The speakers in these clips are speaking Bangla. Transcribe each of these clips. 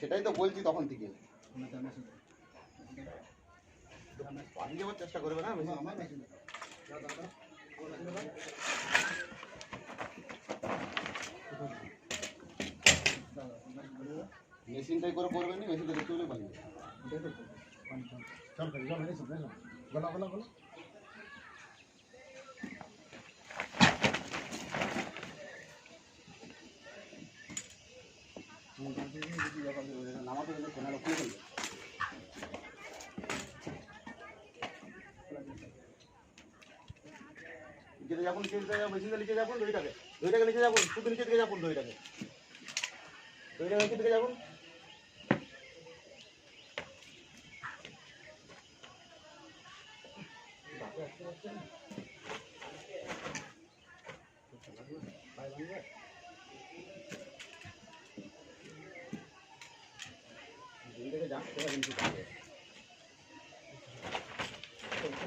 সেটাই তো বলছি তখন থেকে পালিয়ে যাওয়ার চেষ্টা করবে না মেশিনটাই করে করবে না মেশিনটা দেখতে পালিয়ে যাবে। নামাতে গেলে যেটা যাবেন সেটা মেশিনটা নিচে যাবেন দইটাকে দইটাকে নিচে যাবেন শুধু নিচে দিকে যাবেন দইটাকে দইটাকে নিচে দিকে যাবেন Thank you.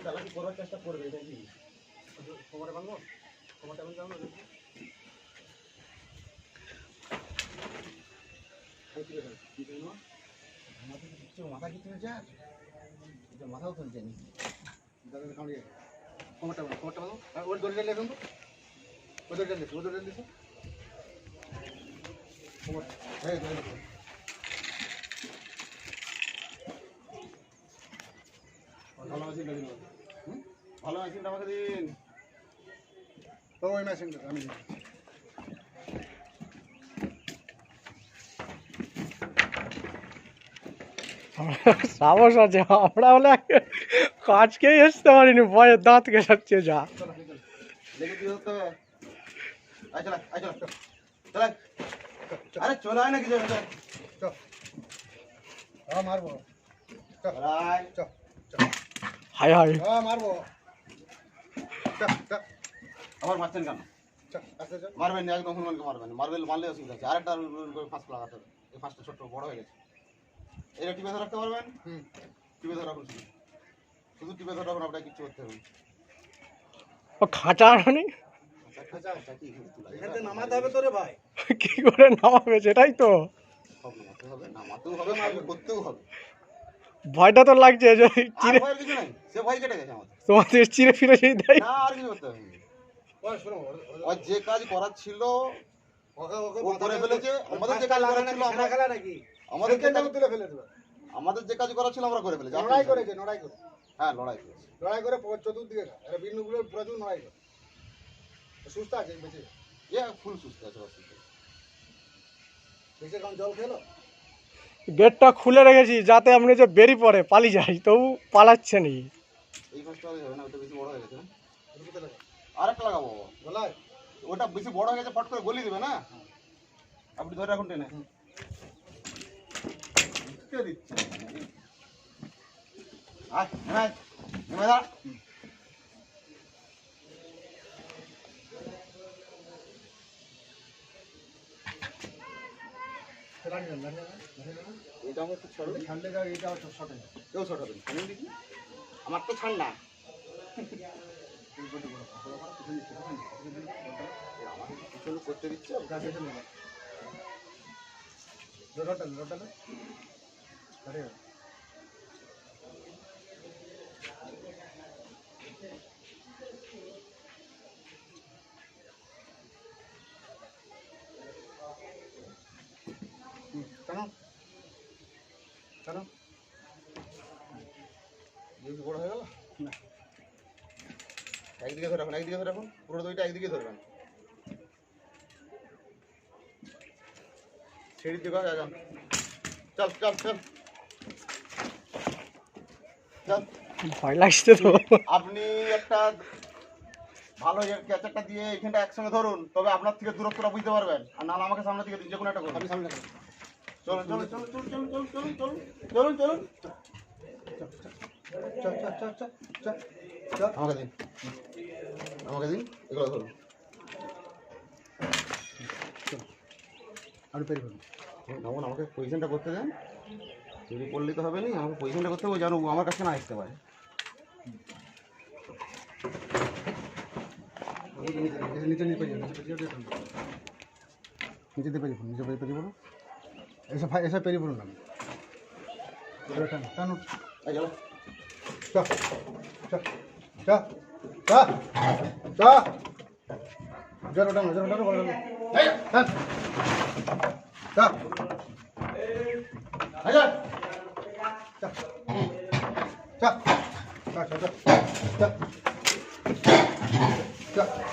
চালাকি চেষ্টা করবে এটা কি খবরে বানবো খবরটা আমি জানব মাথা কি তুলছে এটা মাথাও তুলছে নি দাদা কামড়িয়ে বানো খবরটা বানো আর ওর দড়িটা লেখুন তো ওর দড়িটা লেখো ওর দড়িটা লেখো খবর হ্যাঁ ভালো মেশিনটা দিন আমাকে। হুম? ভালো মেশিনটা আমাকে দিন। তো ওই মেশিনটা আমি দিন সাহস আছে আমরা হলে কাজকেই আসতে পারিনি ভয়ে দাঁত গেছাচ্ছে যা। দেখে দিও তো আয় চলা আয় চলা চলা। আরে চলে আয় না কিছু। চল চল। হ্যাঁ মারবো। চল আয়। চল। হাই হ্যাঁ মারবো। আবার মারছেন কেন? মারবেন না একদম হনুমানকে মারবেন না। মারবেল মারলে অসুবিধা আছে। আরেকটা ফাঁস লাগাতে হবে। এই ফাঁসটা ছোট্ট বড় হয়ে গেছে। এটা টিপে ধরে রাখতে পারবেন? হুম। টিপে ধরে রাখুন শুধু। শুধু টিপে ধরে রাখুন আপনাকে কিচ্ছু করতে হবে না। ও খাঁচা আনি নামাতে হবে তো রে ভাই। কি করে নামাবে সেটাই তো। সব নামাতে হবে নামাতেও হবে মারবে করতেও হবে। ভয়টা তো লাগছে চিড়ে তোমাদের চিড়ে ফিরে হ্যাঁ আর কিছু করতে হবে সেই দেয় যে কাজ করার ছিল ওকে ওকে করে ফেলেছে আমাদের যে কাজ করার ছিল আমরা খেলা নাকি? আমাদেরকে তুলে ফেলেছে আমাদের যে কাজ করার ছিল আমরা করে ফেলেছি। লড়াই করেছে লড়াই করে। হ্যাঁ লড়াই করে লড়াই করে চতুর্দিকে এরা বিন্দুগুলো প্রচুর লড়াই করে। সুস্থ আছে বেঁচে এ ইয়ে, ফুল সুস্থ আছে। বেঁচে কারণ জল খেলো? গেটটা খুলে রেখেছি যাতে আমরা যে বেরিয়ে পড়ে পালিয়ে যাই, তবু পালাচ্ছে নি। আরেকটা লাগাবো? ওটা বেশি বড় হয়ে গেছে, ফট করে গলি দেবে না? আপনি ধরে রাখুন টেনে। দিচ্ছে? আয় দাঁড়া। এটা আমার একটু ছাড়ুন ছাড়লে এটা শর্টে কেউ শর্ট হবে আমি দেখি। আমার তো ছাড় না আমাকে করতে দিচ্ছে। রোটালে রোটালে লাড়ি না হুম, কেন কেন বেশি বড় হয়ে গেল না একদিকে ধরে রাখুন একদিকে ধরে রাখুন পুরো দইটা একদিকে ধরবেন ছেড়ে দিকে যান। চল চল চল। চল। ভয় লাগছে তো। আপনি একটা ভালো ক্যাচারটা দিয়ে এখানটা একসঙ্গে ধরুন তবে আপনার থেকে দূরত্বটা বুঝতে পারবেন। আর নাহলে আমাকে সামনে থেকে দিন যে কোনো একটা করুন। আমি সামনে। চলুন চলুন চলুন চলুন চলুন চলুন চলুন চলুন চলুন চলুন। চল চল চল চল চল চল। আমাকে দিন। আমাকে দিন এগুলো ধরুন। আমি পেরি ফেলব তখন আমাকে পজিশনটা করতে দেন। চুরি করলে তো হবে না আমাকে পজিশনটা করতে হবে যেন আমার কাছে না আসতে পারে। নিচে নিচে নিচে নিচে পেয়ে নিচে পেয়ে বলো এসে ভাই এসে পেরিয়ে পড়ুন আমি এবার টানো, টানো। এই গেল। চ, চ, চ, চ, চ। জোরে টানো, জোরে টানো, বড় টানো। এই, টান। চ। এই যা।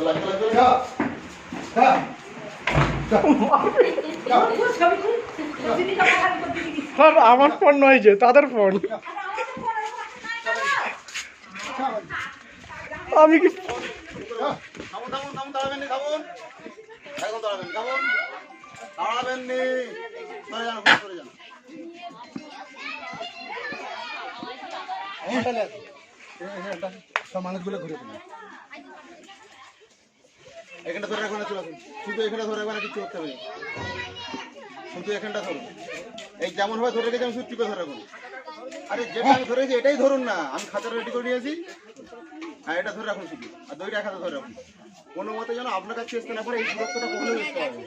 ঘরে ঘরে স্যার আমার ফোন নয় যে তাদের ফোন। আমি কি থামুন থামুন এখানটা ধরে রাখবেন না, চলে আসুন শুধু এখানটা ধরে রাখবেন না, কিছু করতে হবে শুধু এখানটা ধরুন এই যেমন ভাবে ধরে রেখেছি আমি শুধু টিপে ধরে রাখুন আরে যেটা আমি ধরেছি, এটাই ধরুন না। আমি খাতাটা রেডি করে নিয়েছি। হ্যাঁ এটা ধরে রাখুন শুধু। আর দইটা হাতে ধরে রাখুন। কোনো মতে যেন আপনার কাছে আসতে না পারে, এই দূরত্বটা কখনো বুঝতে হবে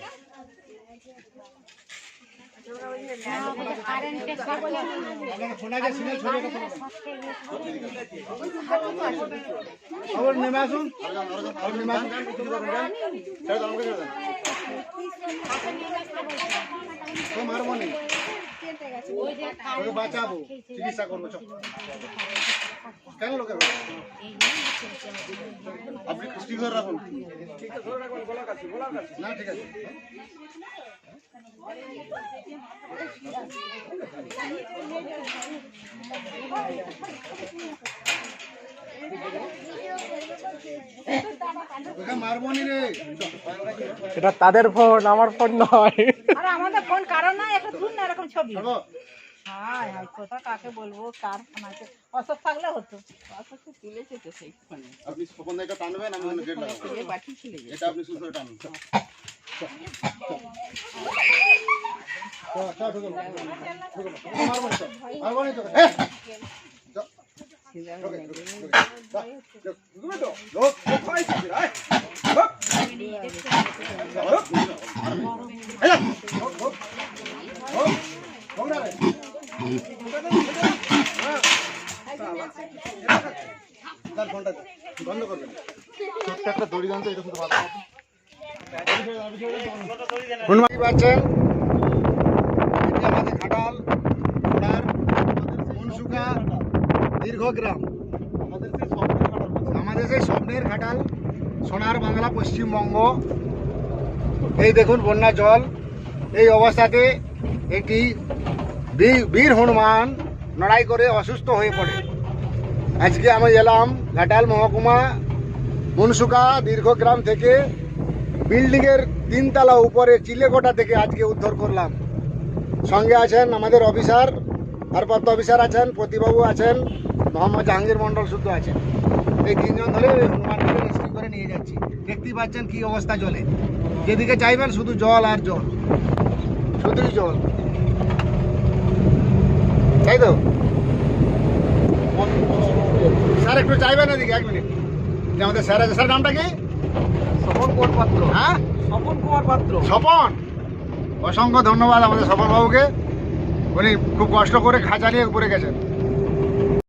দাও, আমাকে ছেড়ে দেন। তো মারবো বাঁচাবো চিকিৎসা করব কেন লোকে আপনি স্টিক ধরে রাখুন না ঠিক আছে এটা তাদের ফোন আমার ফোন নয়। আরে আমাদের ফোন কারও না একটা ধুন না এরকম ছবি। হাই হাই কোথা কাকে বলব কার ফোন আছে? অসব থাকলে হতো। অসব তো তুলেছে তো সেই ফোনে আপনি স্পন্দন এটা টানবেন আমি গেট লাগাবো। এটা আপনি করে টানুন। তার ফোনটা বন্ধ করবেন। একটা দড়ি গান তো এটা শুধু হনুমান আমাদের ঘাটাল স্বপ্নের ঘাটাল, সোনার বাংলা, পশ্চিমবঙ্গ। এই দেখুন বন্যা জল। এই অবস্থাতে একটি বীর হনুমান লড়াই করে অসুস্থ হয়ে পড়ে। আজকে আমি এলাম ঘাটাল মহকুমা মনসুকা দীর্ঘগ্রাম থেকে বিল্ডিংয়ের তিনতলা উপরে চিলেকোটা থেকে আজকে উদ্ধার করলাম। সঙ্গে আছেন আমাদের অফিসার, ভারপ্রাপ্ত অফিসার আছেন, প্রতিবাবু আছেন, মোহাম্মদ জাহাঙ্গীর মন্ডল শুদ্ধ আছেন। এই তিনজন ধরে রেস্কিউ করে নিয়ে যাচ্ছি। দেখতেই পাচ্ছেন কি অবস্থা জলে। যেদিকে চাইবেন শুধু জল আর জল, শুধুই জল। তাই তো? স্যার, একটু চাইবেন এদিকে, এক মিনিট। যে আমাদের স্যার আছে। স্যার, নামটা কি? স্বপন কুমার পাত্র। হ্যাঁ? স্বপন কুমার পাত্র। স্বপন! অসংখ্য ধন্যবাদ আমাদের স্বপন বাবুকে। উনি খুব কষ্ট করে খাঁচা নিয়ে উপরে গেছেন।